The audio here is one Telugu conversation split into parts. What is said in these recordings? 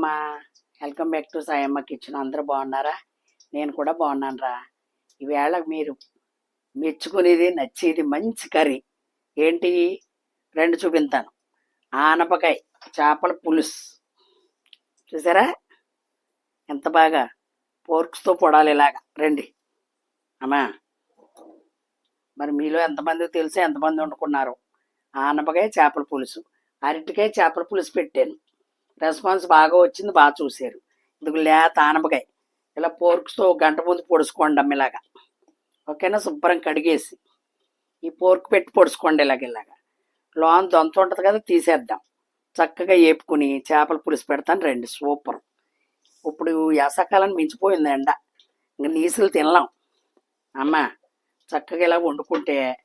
అమ్మా welcome back to Sayamma kitchen. అందరూ బాగున్నారా? నేను కూడా బాగున్నాను రా ఈవేళ మీరు మెచ్చుకునేది నచ్చేది మంచి కర్రీ. ఏంటి? రెండు చూపింతాను. ఆనపకాయ చేపల పులుసు. చూసారా? ఎంత బాగా పోర్క్స్తో పొడాలి ఇలాగా. రండి. అమ్మా. మరి మీలో ఎంతమంది తెలిసి? ఎంతమంది వండుకున్నారు? ఆనపకాయ చేపల పులుసు. అరటికాయ చేపల పులుసు పెట్టాను. రెస్పాన్స్ బాగా వచ్చింది బాగా చూశారు. ఇందుకు లేత ఆనపకాయ ఇలా పోర్క్స్తో గంట ముందు పొడుచుకోండి అమ్మ ఇలాగా. ఓకేనా? శుభ్రం కడిగేసి. ఈ పోర్క్ పెట్టి పొడుచుకోండి ఇలాగ ఇలాగా. లోన్ దొంత ఉంటుంది కదా తీసేద్దాం. చక్కగా ఏపుకుని చేపల పులుసు పెడతాను రండి సూపర్. ఇప్పుడు యాసకాలం మించిపోయింది ఎండ. ఇంక నీసులు తినలాం. అమ్మ చక్కగా ఇలా వండుకుంటే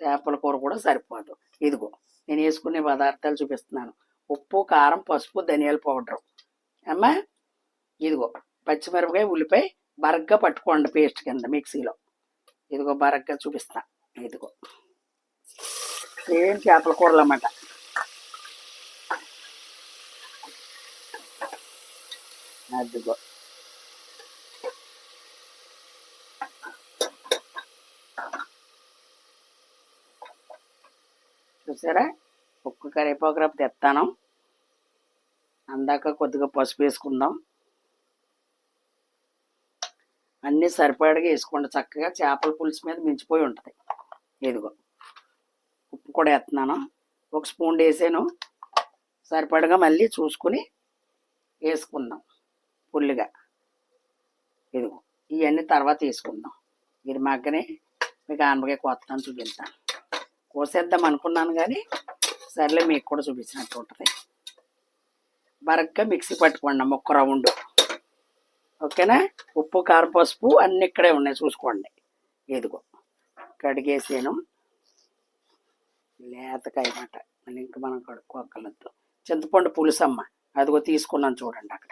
చేపల కూర కూడా సరిపోదు. ఇదిగో నేను వేసుకునే పదార్థాలు చూపిస్తున్నాను. ఉప్పు కారం పసుపు ధనియాల పౌడర్. అమ్మా ఇదిగో పచ్చిమిరపకాయ ఉల్లిపాయ బరగ్గా పట్టుకోండి పేస్ట్ కింద మిక్సీలో. ఇదిగో బరగ్గా చూపిస్తా. ఇదిగో. ఏం చేపల కూరలు అన్నమాట. అదిగో. చూసారా? ఉప్పు కరివేపాకు రప్పు తెస్తాను అందాక కొద్దిగా పసుపు వేసుకుందాం. అన్నీ సరిపడగా వేసుకోండి. చక్కగా చేపల పులుసు మీద మించిపోయి ఉంటుంది. ఇదిగో ఉప్పు కూడా వేస్తున్నాను. ఒక స్పూన్ వేసాను. సరిపడగా మళ్ళీ చూసుకుని వేసుకుందాం ఫుల్గా ఇదిగో ఇవన్నీ తర్వాత వేసుకుందాం. ఇది మగ్గనే మీకు ఆనపకాయ కొత్త చూపిస్తాను. కోసేద్దాం అనుకున్నాను కానీ సర్లే మీకు కూడా చూపించినట్టు ఉంటుంది. బరగ్గా మిక్సీ పట్టుకోండి ముక్క రౌండ్. ఓకేనా? ఉప్పు కారం పసుపు అన్ని ఇక్కడే ఉన్నాయి చూసుకోండి. ఇదిగో కడిగేసాను. లేతకాయ మాట. మళ్ళీ మనం కడుక్కోగలదు. చింతపండు పులుసమ్మ. అదిగో తీసుకున్నాను చూడండి అక్కడ.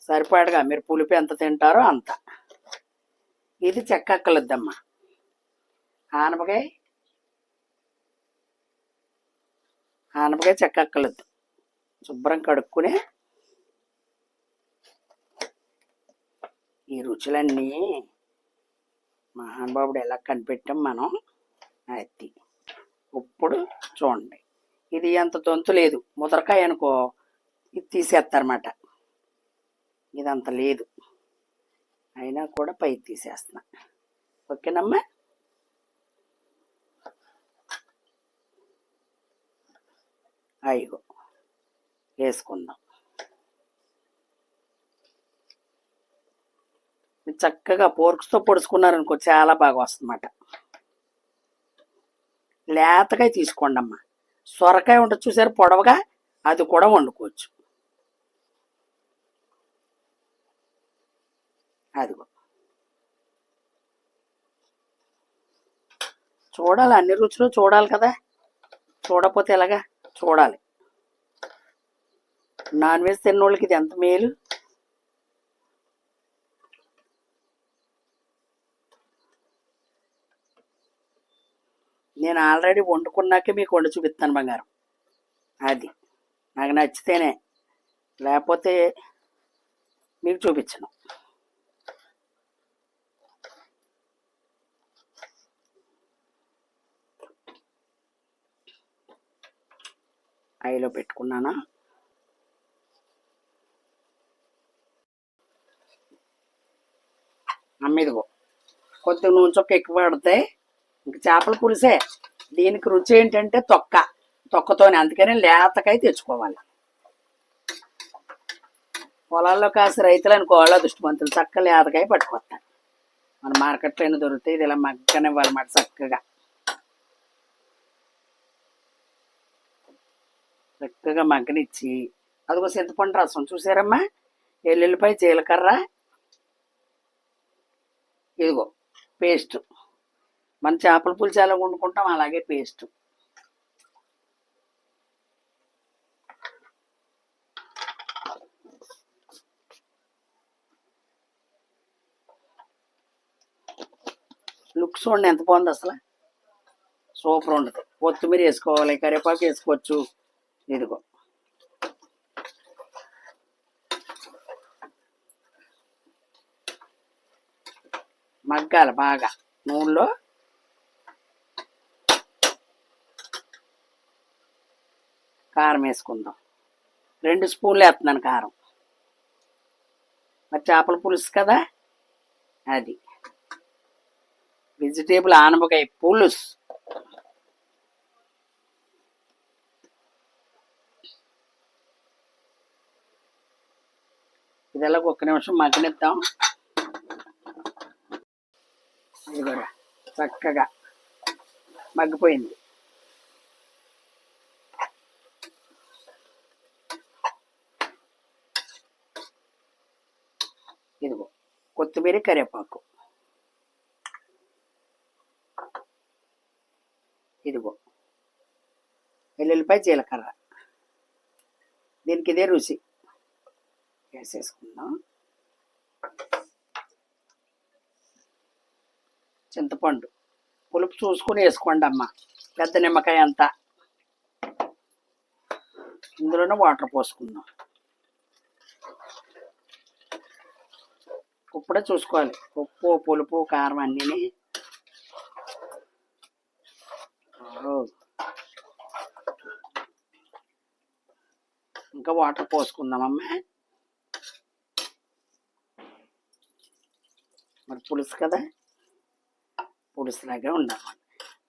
సరిపడగా మీరు పులుపు ఎంత తింటారో అంత. ఇది చెక్కక్కలద్దమ్మా ఆనపకాయ ఆనపకాయ చెక్కక్కలద్దు శుభ్రం కడుక్కుని ఈ రుచులన్నీ మహానుభావుడు ఎలా కనిపెట్టాం మనం అత్తి ఇప్పుడు చూడండి. ఇది అంత దొంతు లేదు. ముదరకాయ అనుకో ఇది తీసేస్తారన్నమాట. ఇది అంత లేదు. అయినా కూడా పై తీసేస్తున్నా. ఓకేనమ్మా? అయ్యో వేసుకుందాం. చక్కగా పోర్క్స్తో పొడుచుకున్నారనుకో చాలా బాగా వస్తుందన్నమాట. లేతకాయ తీసుకోండి అమ్మా సొరకాయ ఉంటుంది చూసారు పొడవగా అది కూడా వండుకోవచ్చు. అదిగో. చూడాలి అన్ని రుచులు చూడాలి కదా. చూడకపోతే ఎలాగా? చూడాలి. నాన్ వెజ్ తిన్నోళ్ళకి ఇది ఎంత మేలు? నేను ఆల్రెడీ వండుకున్నాకే మీకు వండి చూపిస్తాను బంగారం. అది నాకు నచ్చితేనే. లేకపోతే మీకు చూపించను. ఐలో పెట్టుకున్నానా? అమ్మిదిగో. కొద్దిగా నూనె చొక్క ఎక్కువ పడితే ఇంక చేపల పులుసే. దీనికి రుచి ఏంటంటే తొక్క. తొక్కతోనే. అందుకని లేతకై తెచ్చుకోవాలి. పొలాల్లో కాసి రైతులు అనుకోవాలి దుష్టిమంతులు చక్క లేతకాయ పట్టుకొస్తాను మన మార్కెట్లో అయినా దొరుకుతాయి? ఇది ఇలా మగ్గనివ్వాలన్నమాట చక్కగా. చక్కగా మగ్గనిచ్చి అదిగో చింతపండు రసం చూసారమ్మా? ఎల్లుల్లిపాయ జీలకర్ర. ఇదిగో పేస్ట్ మన చేపల పులుసు ఎలా వండుకుంటాం అలాగే పేస్ట్ లుక్స్ చూడండి ఎంత బాగుంది అసలు. సూపర్ ఉండదు కొత్తిమీర వేసుకోవాలి కరివేపాకు వేసుకోవచ్చు. ఇదిగో. మగ్గాలి బాగా. నూనెలో. కారం వేసుకుందాం. రెండు స్పూన్లు వేస్తున్నాను కారం. మరి చేపల పులుసు కదా? అది. వెజిటేబుల్ ఆనపకాయ పులుసు. ఇదిలా ఒక్క నిమిషం మగ్గనిద్దాం. ఇదిగోరా చక్కగా మగ్గిపోయింది. ఇదిగో కొత్తిమీర కరివేపాకు. ఇదిగో వెల్లుల్లిపాయ జీలకర్ర. దీనికి ఇదే రుచి. వేసేసుకుందాం. చింతపండు పులుపు చూసుకుని వేసుకోండి అమ్మ. పెద్ద నిమ్మకాయ అంతా. ఇందులోనే వాటర్ పోసుకుందాం. ఇప్పుడే చూసుకోవాలి. ఉప్పు పులుపు కారం అన్నీ ఇంకా వాటర్ పోసుకుందామమ్మా మరి పులుసు కదా? పులుసులాగే ఉండాలి.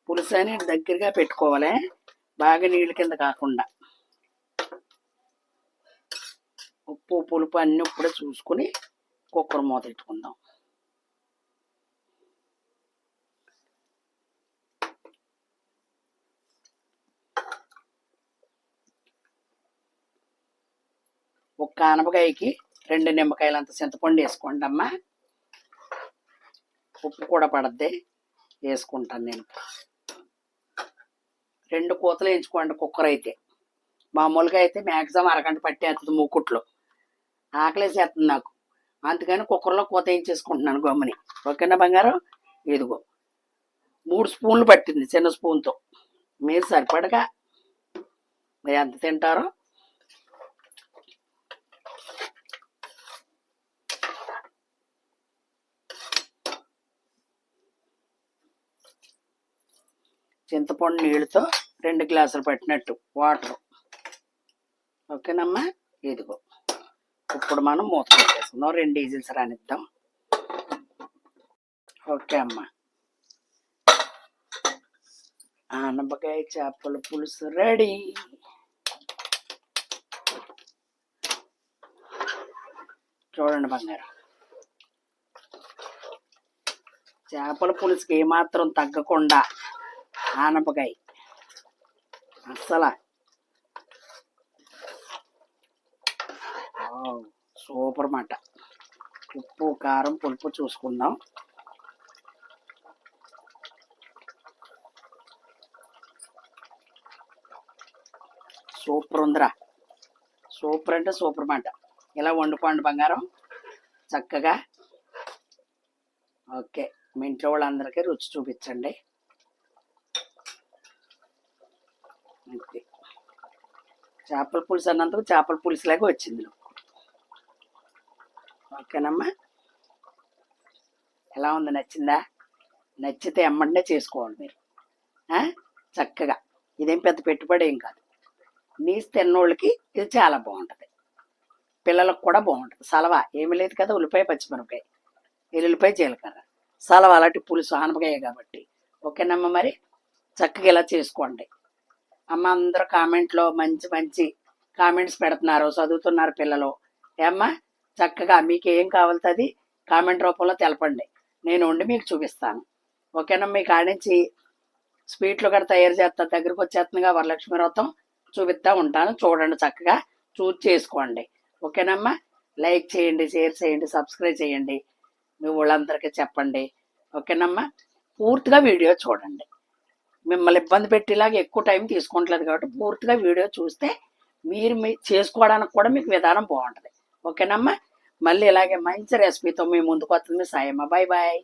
పులుసు అని దగ్గరగా పెట్టుకోవాలి. బాగా నీళ్ళ కింద కాకుండా. ఉప్పు పులుపు అన్నీ ఇప్పుడే చూసుకుని కుక్కర్ మూత పెట్టుకుందాం. ఒక్క ఆనపకాయకి రెండు నిమ్మకాయలంత చింతపండు వేసుకోండి అమ్మా ఉప్పు కూడా పడద్ది. వేసుకుంటాను నేను. రెండు కూతలు వేయించుకోండి కుక్కర్ అయితే. మామూలుగా అయితే మ్యాక్సిమం అరగంట పట్టేస్తుంది మూకుట్లో. ఆకలేసేస్తుంది నాకు. అందుకని కుక్కర్లో కూత వేయించేసుకుంటున్నాను గమ్ముని. ఓకేనా బంగారం? ఇదిగో. మూడు స్పూన్లు పట్టింది చిన్న స్పూన్తో. మీరు సరిపడగా. మీరు ఎంత తింటారో చింతపండు నీళ్ళతో రెండు గ్లాసులు పట్టినట్టు వాటర్. ఓకేనమ్మా? ఇదిగో. ఇప్పుడు మనం మూత పెట్టేసుకుందాం. రెండు ఈజిల్స్ రానిద్దాం. ఓకే అమ్మా. ఆనపకాయ చేపల పులుసు రెడీ. చూడండి బంగారం. చేపల పులుసుకి ఏమాత్రం తగ్గకుండా ఆనపకాయ. అస్సలా. సూపర్ మాట. ఉప్పు కారం పులుపు చూసుకుందాం. సూపర్ ఉందిరా. సూపర్ అంటే సూపర్ మాట. ఇలా వండుకోండి బంగారం? చక్కగా. ఓకే మీ ఇంట్లో వాళ్ళందరికీ రుచి చూపించండి. అంతే చేపల పులుసు అన్నందుకు చేపల పులుసులాగా వచ్చింది ఓకేనమ్మా. ఎలా ఉంది? నచ్చిందా? నచ్చితే ఎమ్మంటే చేసుకోవాలి మీరు. చక్కగా. ఇదేం పెద్ద పెట్టుబడి ఏం కాదు. నీసు తిన్నోళ్ళకి ఇది చాలా బాగుంటుంది. పిల్లలకు కూడా బాగుంటుంది. సలవ ఏమి లేదు కదా ఉల్లిపాయ పచ్చిమిరపకాయ. ఎల్లుల్లిపాయ జీలకర్ర. సలవ అలాంటి పులుసు ఆనపకాయ కాబట్టి. ఓకేనమ్మా మరి? చక్కగా ఇలా చేసుకోండి. అమ్మ అందరూ కామెంట్లో మంచి మంచి కామెంట్స్ పెడుతున్నారు చదువుతున్నారు పిల్లలు. ఏమ్మా చక్కగా మీకు ఏం కావాల్సింది కామెంట్ రూపంలో తెలపండి. నేను ఉండి మీకు చూపిస్తాను. ఓకేనా? మీకు ఆడించి స్వీట్లు కూడా తయారు చేస్తా దగ్గరికి వచ్చేస్తుందిగా వరలక్ష్మి వ్రతం. చూపిస్తా ఉంటాను చూడండి చక్కగా. చూజ్ చేసుకోండి. ఓకేనమ్మా లైక్ చేయండి షేర్ చేయండి సబ్స్క్రైబ్ చేయండి. మీ వాళ్ళందరికీ చెప్పండి. ఓకేనమ్మా పూర్తిగా వీడియో చూడండి. మిమ్మల్ని ఇబ్బంది పెట్టేలాగా ఎక్కువ టైం తీసుకుంటలేదు కాబట్టి పూర్తిగా వీడియో చూస్తే మీరు మీ చేసుకోవడానికి కూడా మీకు విధానం బాగుంటుంది. ఓకేనమ్మా? మళ్ళీ ఇలాగే మంచి రెసిపీతో మీ ముందుకు వస్తుంది సాయమ్మ. Bye bye